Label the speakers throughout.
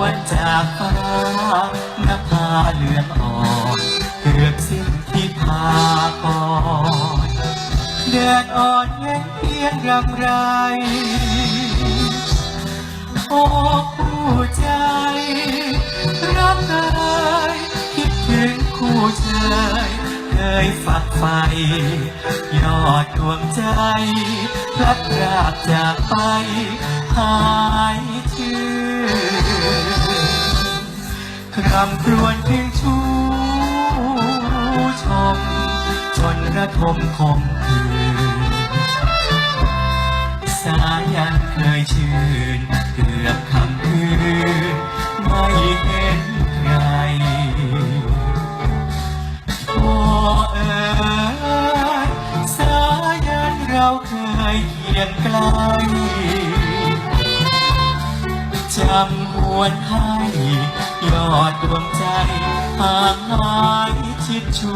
Speaker 1: วนจากฟ้านภาเลืองอ่อนเกือบสิ้นที่พากรแดดอ่อนเย็นเพียงรำไรโอ้ผู้ใจ รักเอ่ยคิดถึงคู่เชยเคยฝักใฝ่ยอดดวงใจพลัดรากจากไปหาย คำครวญถึงชูชมจนระทมคมคืน สายันเคยชื่น เกือบคำคืน ไม่เห็นใครโอ้เอ๋ยสายันเราเคยเคียงไกลจำหวนให้ยอด ห่างหายชิดชู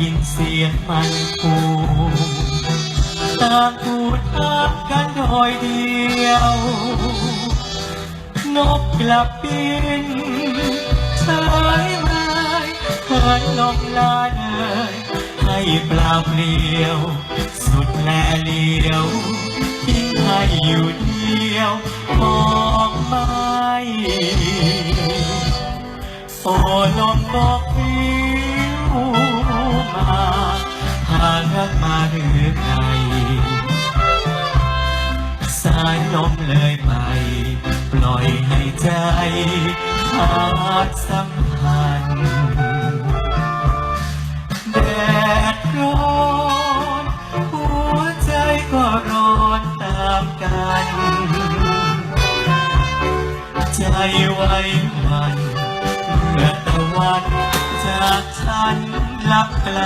Speaker 1: ยินเสียงมันคูต่างพูดทักกันโดยเดียว นกกลับบินเฉยไม้เหินลงลาเลยให้เปล่าเปลี่ยว สุดแลเลียวทิ้งให้อยู่เดียวมองไม่โอ้ลมบอกพิ หรือไงสายลมเลยไป ปล่อยให้ใจขาดสัมพันธ์แดดร้อนหัวใจก็ร้อนตามกัน ใจไว้วันเมื่อตะวันจากฉันลับไกล